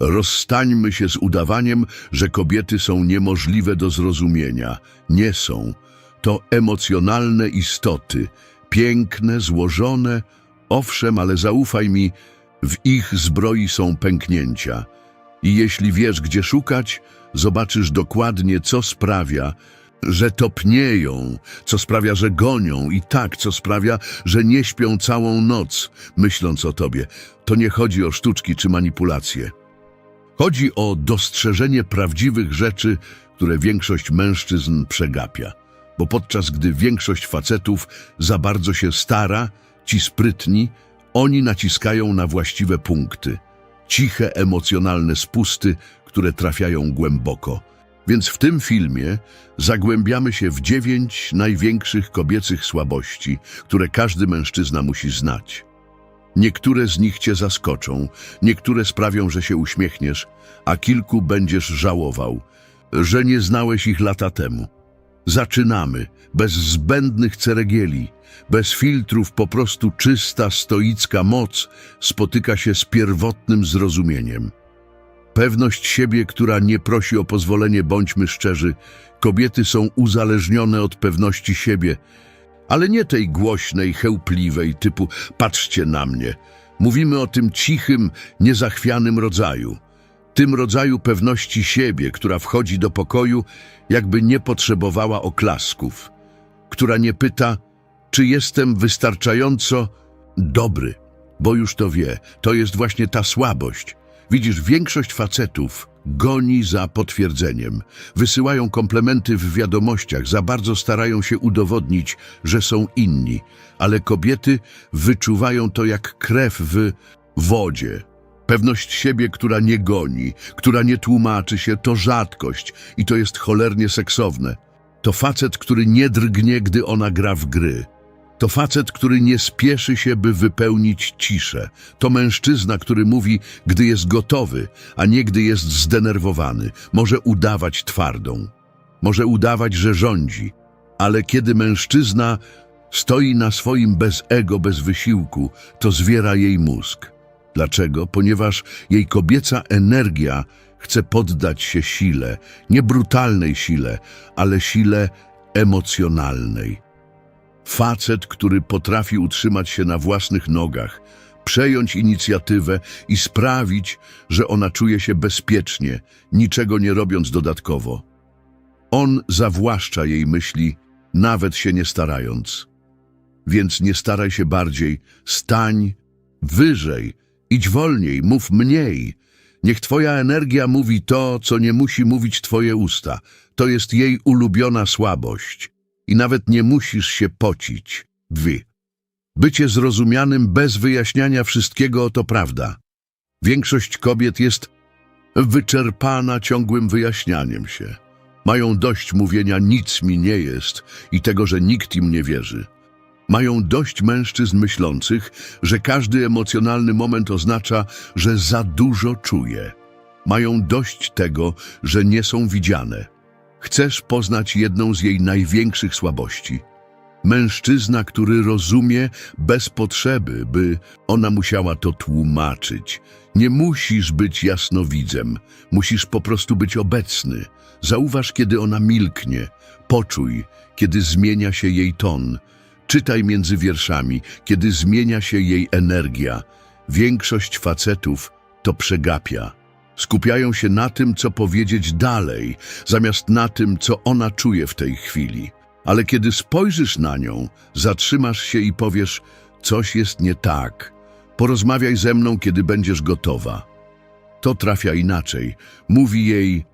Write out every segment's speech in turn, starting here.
Rozstańmy się z udawaniem, że kobiety są niemożliwe do zrozumienia. Nie są. To emocjonalne istoty, piękne, złożone. Owszem, ale zaufaj mi, w ich zbroi są pęknięcia. I jeśli wiesz, gdzie szukać, zobaczysz dokładnie, co sprawia, że topnieją, co sprawia, że gonią i tak, co sprawia, że nie śpią całą noc, myśląc o tobie. To nie chodzi o sztuczki czy manipulacje. Chodzi o dostrzeżenie prawdziwych rzeczy, które większość mężczyzn przegapia. Bo podczas gdy większość facetów za bardzo się stara, ci sprytni, oni naciskają na właściwe punkty. Ciche, emocjonalne spusty, które trafiają głęboko. Więc w tym filmie zagłębiamy się w dziewięć największych kobiecych słabości, które każdy mężczyzna musi znać. Niektóre z nich cię zaskoczą, niektóre sprawią, że się uśmiechniesz, a kilku będziesz żałował, że nie znałeś ich lata temu. Zaczynamy, bez zbędnych ceregieli, bez filtrów, po prostu czysta, stoicka moc spotyka się z pierwotnym zrozumieniem. Pewność siebie, która nie prosi o pozwolenie, bądźmy szczerzy, kobiety są uzależnione od pewności siebie, ale nie tej głośnej, chełpliwej typu patrzcie na mnie. Mówimy o tym cichym, niezachwianym rodzaju. Tym rodzaju pewności siebie, która wchodzi do pokoju, jakby nie potrzebowała oklasków. Która nie pyta, czy jestem wystarczająco dobry, bo już to wie. To jest właśnie ta słabość. Widzisz, większość facetów goni za potwierdzeniem. Wysyłają komplementy w wiadomościach, za bardzo starają się udowodnić, że są inni. Ale kobiety wyczuwają to jak krew w wodzie. Pewność siebie, która nie goni, która nie tłumaczy się, to rzadkość i to jest cholernie seksowne. To facet, który nie drgnie, gdy ona gra w gry. To facet, który nie spieszy się, by wypełnić ciszę. To mężczyzna, który mówi, gdy jest gotowy, a nie gdy jest zdenerwowany. Może udawać twardą. Może udawać, że rządzi. Ale kiedy mężczyzna stoi na swoim bez ego, bez wysiłku, to zwiera jej mózg. Dlaczego? Ponieważ jej kobieca energia chce poddać się sile, nie brutalnej sile, ale sile emocjonalnej. Facet, który potrafi utrzymać się na własnych nogach, przejąć inicjatywę i sprawić, że ona czuje się bezpiecznie, niczego nie robiąc dodatkowo. On zawłaszcza jej myśli, nawet się nie starając. Więc nie staraj się bardziej, stań wyżej, idź wolniej, mów mniej. Niech twoja energia mówi to, co nie musi mówić twoje usta. To jest jej ulubiona słabość i nawet nie musisz się pocić. Wy. Bycie zrozumianym bez wyjaśniania wszystkiego to prawda. Większość kobiet jest wyczerpana ciągłym wyjaśnianiem się. Mają dość mówienia nic mi nie jest i tego, że nikt im nie wierzy. Mają dość mężczyzn myślących, że każdy emocjonalny moment oznacza, że za dużo czuje. Mają dość tego, że nie są widziane. Chcesz poznać jedną z jej największych słabości. Mężczyzna, który rozumie bez potrzeby, by ona musiała to tłumaczyć. Nie musisz być jasnowidzem, musisz po prostu być obecny. Zauważ, kiedy ona milknie, poczuj, kiedy zmienia się jej ton. Czytaj między wierszami, kiedy zmienia się jej energia. Większość facetów to przegapia. Skupiają się na tym, co powiedzieć dalej, zamiast na tym, co ona czuje w tej chwili. Ale kiedy spojrzysz na nią, zatrzymasz się i powiesz, coś jest nie tak. Porozmawiaj ze mną, kiedy będziesz gotowa. To trafia inaczej. Mówi jej,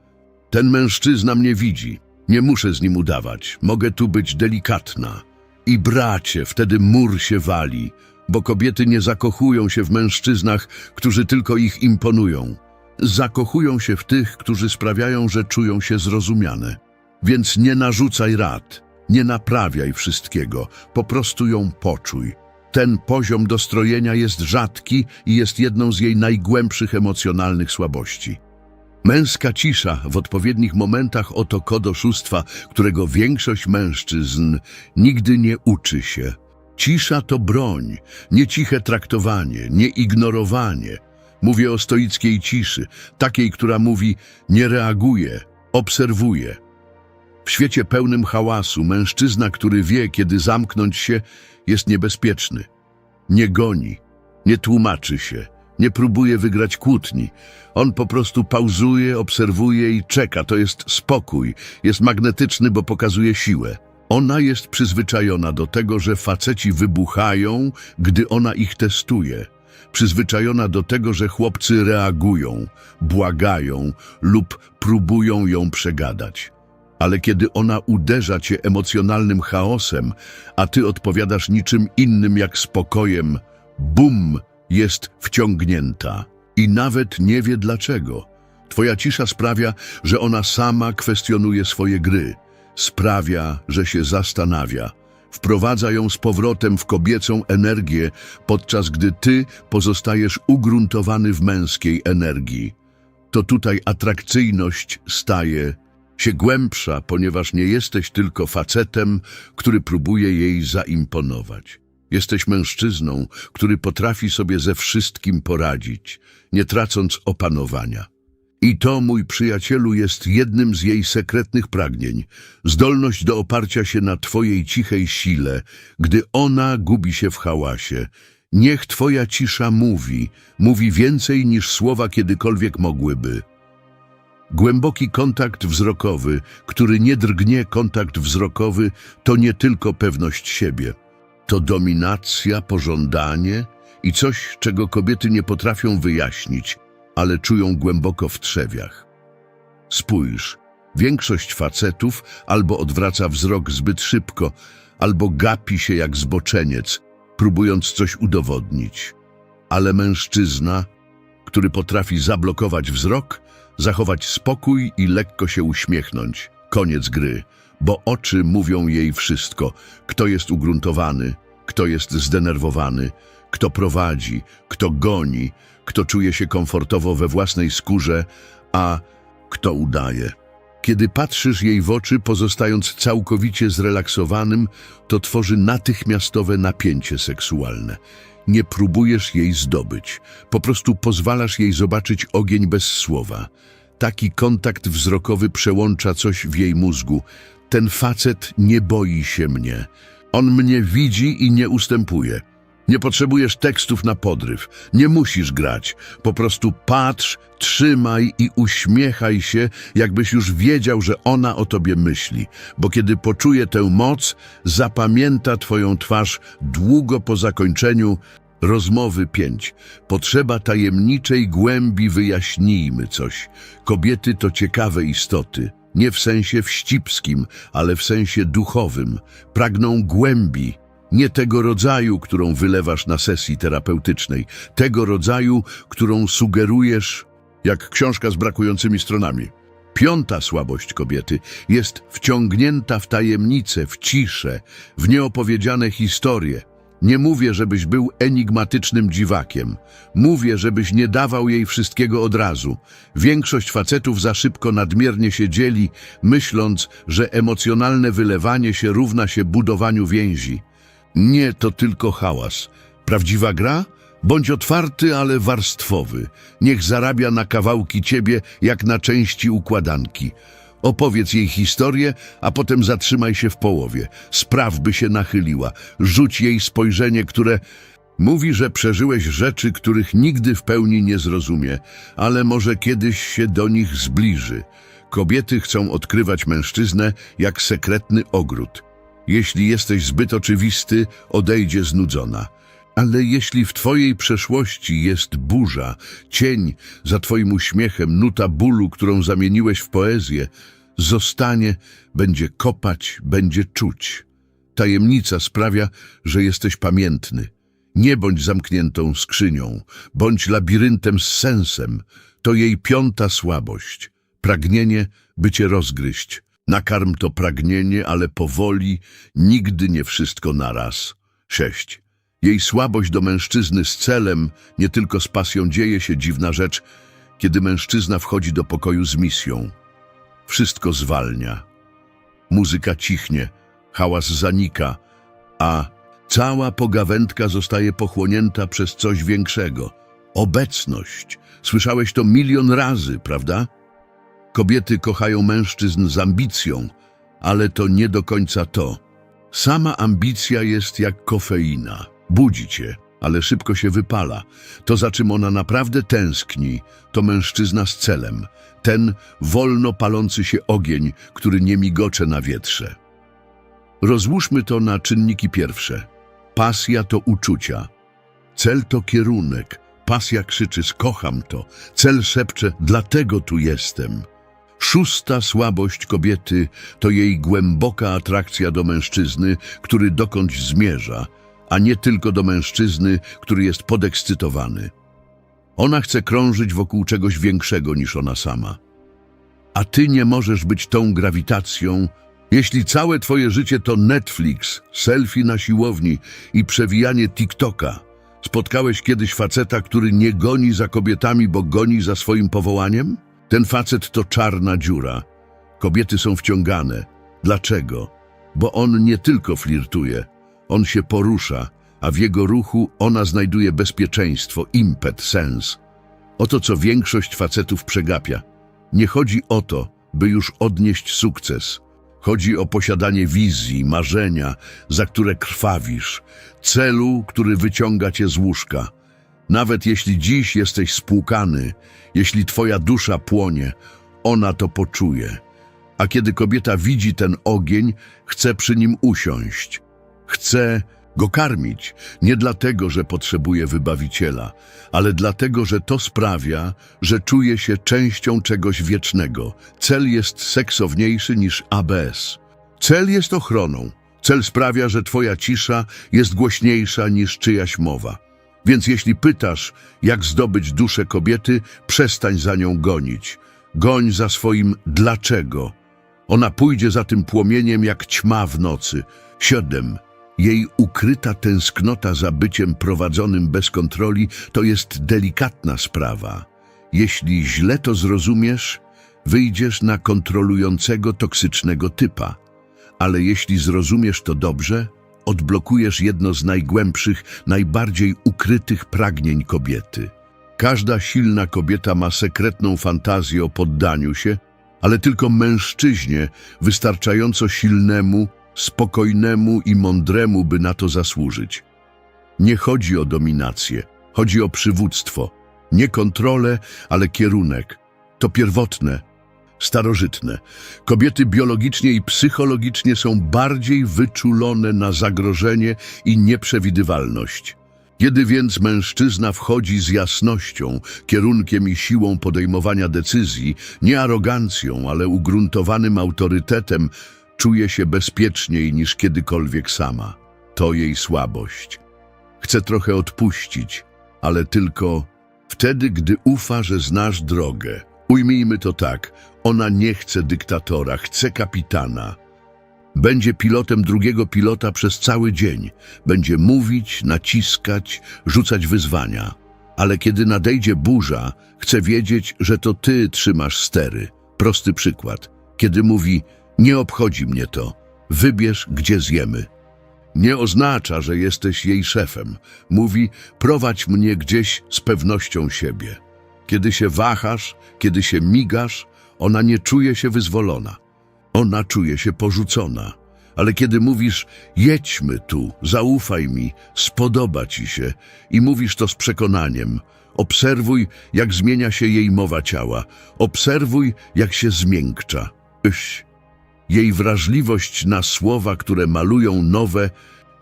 ten mężczyzna mnie widzi. Nie muszę z nim udawać. Mogę tu być delikatna. I bracie, wtedy mur się wali, bo kobiety nie zakochują się w mężczyznach, którzy tylko ich imponują. Zakochują się w tych, którzy sprawiają, że czują się zrozumiane. Więc nie narzucaj rad, nie naprawiaj wszystkiego, po prostu ją poczuj. Ten poziom dostrojenia jest rzadki i jest jedną z jej najgłębszych emocjonalnych słabości. Męska cisza w odpowiednich momentach oto kod oszustwa, którego większość mężczyzn nigdy nie uczy się. Cisza to broń, nie ciche traktowanie, nie ignorowanie. Mówię o stoickiej ciszy, takiej, która mówi nie reaguje, obserwuje. W świecie pełnym hałasu mężczyzna, który wie, kiedy zamknąć się, jest niebezpieczny. Nie goni, nie tłumaczy się, nie próbuje wygrać kłótni. On po prostu pauzuje, obserwuje i czeka. To jest spokój. Jest magnetyczny, bo pokazuje siłę. Ona jest przyzwyczajona do tego, że faceci wybuchają, gdy ona ich testuje. Przyzwyczajona do tego, że chłopcy reagują, błagają lub próbują ją przegadać. Ale kiedy ona uderza cię emocjonalnym chaosem, a ty odpowiadasz niczym innym jak spokojem, bum, jest wciągnięta i nawet nie wie dlaczego. Twoja cisza sprawia, że ona sama kwestionuje swoje gry, sprawia, że się zastanawia. Wprowadza ją z powrotem w kobiecą energię, podczas gdy ty pozostajesz ugruntowany w męskiej energii. To tutaj atrakcyjność staje się głębsza, ponieważ nie jesteś tylko facetem, który próbuje jej zaimponować. Jesteś mężczyzną, który potrafi sobie ze wszystkim poradzić, nie tracąc opanowania. I to, mój przyjacielu, jest jednym z jej sekretnych pragnień. Zdolność do oparcia się na Twojej cichej sile, gdy ona gubi się w hałasie. Niech Twoja cisza mówi, mówi więcej niż słowa kiedykolwiek mogłyby. Głęboki kontakt wzrokowy, który nie drgnie kontakt wzrokowy, to nie tylko pewność siebie. To dominacja, pożądanie i coś, czego kobiety nie potrafią wyjaśnić, ale czują głęboko w trzewiach. Spójrz, większość facetów albo odwraca wzrok zbyt szybko, albo gapi się jak zboczeniec, próbując coś udowodnić. Ale mężczyzna, który potrafi zablokować wzrok, zachować spokój i lekko się uśmiechnąć. Koniec gry, bo oczy mówią jej wszystko. Kto jest ugruntowany, kto jest zdenerwowany, kto prowadzi, kto goni, kto czuje się komfortowo we własnej skórze, a kto udaje. Kiedy patrzysz jej w oczy, pozostając całkowicie zrelaksowanym, to tworzy natychmiastowe napięcie seksualne. Nie próbujesz jej zdobyć, po prostu pozwalasz jej zobaczyć ogień bez słowa. Taki kontakt wzrokowy przełącza coś w jej mózgu. Ten facet nie boi się mnie. On mnie widzi i nie ustępuje. Nie potrzebujesz tekstów na podryw, nie musisz grać. Po prostu patrz, trzymaj i uśmiechaj się, jakbyś już wiedział, że ona o tobie myśli. Bo kiedy poczuje tę moc, zapamięta twoją twarz długo po zakończeniu rozmowy 5. Potrzeba tajemniczej głębi wyjaśnijmy coś. Kobiety to ciekawe istoty. Nie w sensie wścibskim, ale w sensie duchowym. Pragną głębi, nie tego rodzaju, którą wylewasz na sesji terapeutycznej, tego rodzaju, którą sugerujesz jak książka z brakującymi stronami. Piąta słabość kobiety jest wciągnięta w tajemnice, w ciszę, w nieopowiedziane historie. Nie mówię, żebyś był enigmatycznym dziwakiem. Mówię, żebyś nie dawał jej wszystkiego od razu. Większość facetów za szybko nadmiernie się dzieli, myśląc, że emocjonalne wylewanie się równa się budowaniu więzi. Nie to tylko hałas. Prawdziwa gra? Bądź otwarty, ale warstwowy. Niech zarabia na kawałki ciebie, jak na części układanki. Opowiedz jej historię, a potem zatrzymaj się w połowie. Spraw, by się nachyliła. Rzuć jej spojrzenie, które mówi, że przeżyłeś rzeczy, których nigdy w pełni nie zrozumie, ale może kiedyś się do nich zbliży. Kobiety chcą odkrywać mężczyznę jak sekretny ogród. Jeśli jesteś zbyt oczywisty, odejdzie znudzona. Ale jeśli w twojej przeszłości jest burza, cień za twoim uśmiechem, nuta bólu, którą zamieniłeś w poezję, zostanie, będzie kopać, będzie czuć. Tajemnica sprawia, że jesteś pamiętny. Nie bądź zamkniętą skrzynią, bądź labiryntem z sensem. To jej piąta słabość. Pragnienie, by cię rozgryźć. Nakarm to pragnienie, ale powoli, nigdy nie wszystko naraz. 6. Jej słabość do mężczyzny z celem, nie tylko z pasją dzieje się dziwna rzecz, kiedy mężczyzna wchodzi do pokoju z misją. Wszystko zwalnia. Muzyka cichnie, hałas zanika, a cała pogawędka zostaje pochłonięta przez coś większego. obecność. Słyszałeś to milion razy, prawda? Kobiety kochają mężczyzn z ambicją, ale to nie do końca to. Sama ambicja jest jak kofeina. Budzi cię, ale szybko się wypala. To, za czym ona naprawdę tęskni, to mężczyzna z celem. Ten wolno palący się ogień, który nie migocze na wietrze. Rozłóżmy to na czynniki pierwsze. Pasja to uczucia. Cel to kierunek. Pasja krzyczy, skocham to. Cel szepcze, dlatego tu jestem. Szósta słabość kobiety to jej głęboka atrakcja do mężczyzny, który dokądś zmierza, a nie tylko do mężczyzny, który jest podekscytowany. Ona chce krążyć wokół czegoś większego niż ona sama. A ty nie możesz być tą grawitacją, jeśli całe twoje życie to Netflix, selfie na siłowni i przewijanie TikToka. Spotkałeś kiedyś faceta, który nie goni za kobietami, bo goni za swoim powołaniem? Ten facet to czarna dziura. Kobiety są wciągane. Dlaczego? Bo on nie tylko flirtuje, on się porusza, a w jego ruchu ona znajduje bezpieczeństwo, impet, sens. Oto co większość facetów przegapia. Nie chodzi o to, by już odnieść sukces. Chodzi o posiadanie wizji, marzenia, za które krwawisz, celu, który wyciąga cię z łóżka. Nawet jeśli dziś jesteś spłukany, jeśli twoja dusza płonie, ona to poczuje. A kiedy kobieta widzi ten ogień, chce przy nim usiąść. Chce go karmić, nie dlatego, że potrzebuje wybawiciela, ale dlatego, że to sprawia, że czuje się częścią czegoś wiecznego. Cel jest seksowniejszy niż ABS. Cel jest ochroną. Cel sprawia, że twoja cisza jest głośniejsza niż czyjaś mowa. Więc jeśli pytasz, jak zdobyć duszę kobiety, przestań za nią gonić. Goń za swoim dlaczego. Ona pójdzie za tym płomieniem jak ćma w nocy. Siedem. Jej ukryta tęsknota za byciem prowadzonym bez kontroli to jest delikatna sprawa. Jeśli źle to zrozumiesz, wyjdziesz na kontrolującego toksycznego typa. Ale jeśli zrozumiesz to dobrze, odblokujesz jedno z najgłębszych, najbardziej ukrytych pragnień kobiety. Każda silna kobieta ma sekretną fantazję o poddaniu się, ale tylko mężczyźnie wystarczająco silnemu, spokojnemu i mądremu, by na to zasłużyć. Nie chodzi o dominację, chodzi o przywództwo. Nie kontrolę, ale kierunek. To pierwotne, starożytne. Kobiety biologicznie i psychologicznie są bardziej wyczulone na zagrożenie i nieprzewidywalność. Kiedy więc mężczyzna wchodzi z jasnością, kierunkiem i siłą podejmowania decyzji, nie arogancją, ale ugruntowanym autorytetem, czuje się bezpieczniej niż kiedykolwiek sama. To jej słabość. Chce trochę odpuścić, ale tylko wtedy, gdy ufa, że znasz drogę. Ujmijmy to tak, ona nie chce dyktatora, chce kapitana. Będzie pilotem drugiego pilota przez cały dzień. Będzie mówić, naciskać, rzucać wyzwania. Ale kiedy nadejdzie burza, chce wiedzieć, że to ty trzymasz stery. Prosty przykład. Kiedy mówi, nie obchodzi mnie to, wybierz, gdzie zjemy. Nie oznacza, że jesteś jej szefem. Mówi, prowadź mnie gdzieś z pewnością siebie. Kiedy się wahasz, kiedy się migasz, ona nie czuje się wyzwolona. Ona czuje się porzucona. Ale kiedy mówisz, jedźmy tu, zaufaj mi, spodoba ci się i mówisz to z przekonaniem, obserwuj, jak zmienia się jej mowa ciała, obserwuj, jak się zmiękcza. Yś. Jej wrażliwość na słowa, które malują nowe.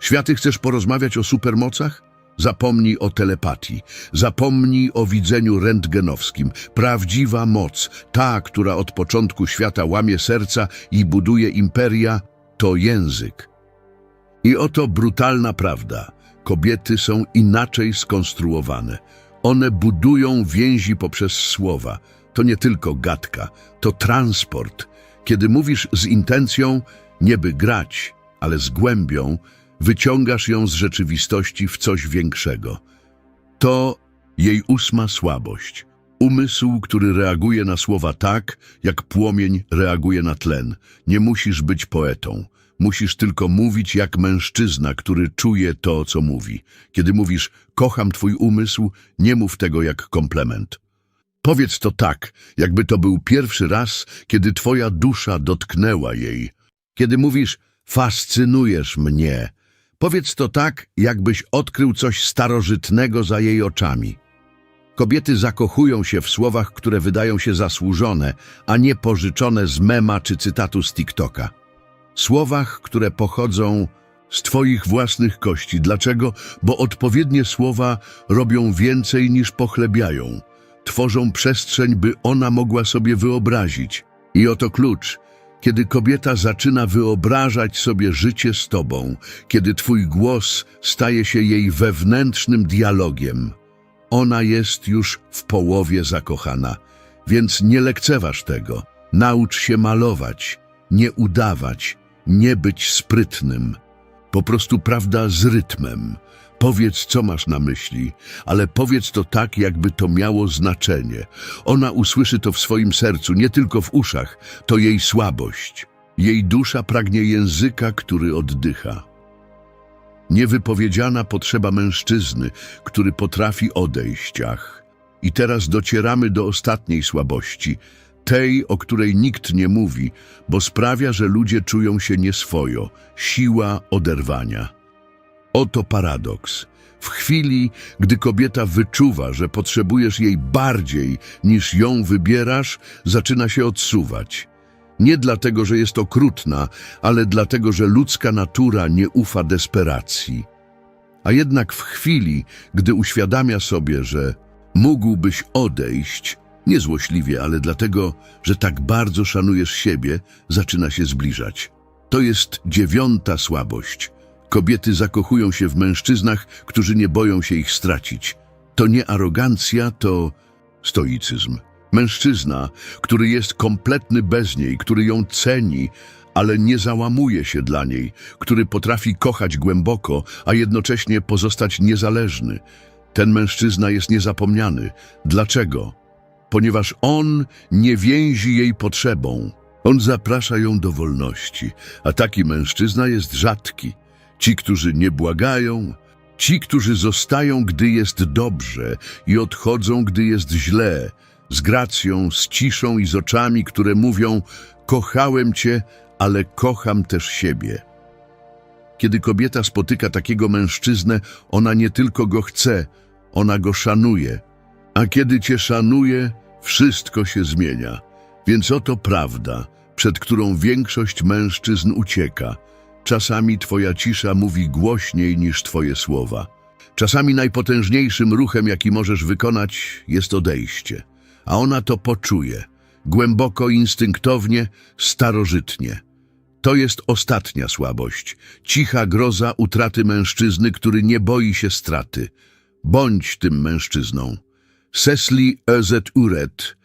Światy chcesz porozmawiać o supermocach? Zapomnij o telepatii, zapomnij o widzeniu rentgenowskim. Prawdziwa moc, ta, która od początku świata łamie serca i buduje imperia, to język. I oto brutalna prawda. Kobiety są inaczej skonstruowane. One budują więzi poprzez słowa. To nie tylko gadka, to transport. Kiedy mówisz z intencją, nie by grać, ale z głębią, wyciągasz ją z rzeczywistości w coś większego. To jej ósma słabość. Umysł, który reaguje na słowa tak, jak płomień reaguje na tlen. Nie musisz być poetą. Musisz tylko mówić jak mężczyzna, który czuje to, co mówi. Kiedy mówisz kocham twój umysł, nie mów tego jak komplement. Powiedz to tak, jakby to był pierwszy raz, kiedy twoja dusza dotknęła jej. Kiedy mówisz fascynujesz mnie, powiedz to tak, jakbyś odkrył coś starożytnego za jej oczami. Kobiety zakochują się w słowach, które wydają się zasłużone, a nie pożyczone z mema czy cytatu z TikToka. Słowach, które pochodzą z Twoich własnych kości. Dlaczego? Bo odpowiednie słowa robią więcej niż pochlebiają. Tworzą przestrzeń, by ona mogła sobie wyobrazić. I oto klucz. Kiedy kobieta zaczyna wyobrażać sobie życie z Tobą, kiedy Twój głos staje się jej wewnętrznym dialogiem, ona jest już w połowie zakochana, więc nie lekceważ tego. Naucz się malować, nie udawać, nie być sprytnym. Po prostu prawda z rytmem. Powiedz, co masz na myśli, ale powiedz to tak, jakby to miało znaczenie. Ona usłyszy to w swoim sercu, nie tylko w uszach. To jej słabość. Jej dusza pragnie języka, który oddycha. Niewypowiedziana potrzeba mężczyzny, który potrafi odejść. Ach. I teraz docieramy do ostatniej słabości, tej, o której nikt nie mówi, bo sprawia, że ludzie czują się nieswojo, siła oderwania. Oto paradoks. W chwili, gdy kobieta wyczuwa, że potrzebujesz jej bardziej niż ją wybierasz, zaczyna się odsuwać. Nie dlatego, że jest okrutna, ale dlatego, że ludzka natura nie ufa desperacji. A jednak w chwili, gdy uświadamia sobie, że mógłbyś odejść, niezłośliwie, ale dlatego, że tak bardzo szanujesz siebie, zaczyna się zbliżać. To jest dziewiąta słabość. Kobiety zakochują się w mężczyznach, którzy nie boją się ich stracić. To nie arogancja, to stoicyzm. Mężczyzna, który jest kompletny bez niej, który ją ceni, ale nie załamuje się dla niej, który potrafi kochać głęboko, a jednocześnie pozostać niezależny. Ten mężczyzna jest niezapomniany. Dlaczego? Ponieważ on nie więzi jej potrzebą. On zaprasza ją do wolności, a taki mężczyzna jest rzadki. Ci, którzy nie błagają, ci, którzy zostają, gdy jest dobrze i odchodzą, gdy jest źle, z gracją, z ciszą i z oczami, które mówią: Kochałem cię, ale kocham też siebie. Kiedy kobieta spotyka takiego mężczyznę, ona nie tylko go chce, ona go szanuje. A kiedy cię szanuje, wszystko się zmienia. Więc oto prawda, przed którą większość mężczyzn ucieka. Czasami twoja cisza mówi głośniej niż twoje słowa. Czasami najpotężniejszym ruchem, jaki możesz wykonać, jest odejście. A ona to poczuje. Głęboko, instynktownie, starożytnie. To jest ostatnia słabość. Cicha groza utraty mężczyzny, który nie boi się straty. Bądź tym mężczyzną. Cecily Özet Uret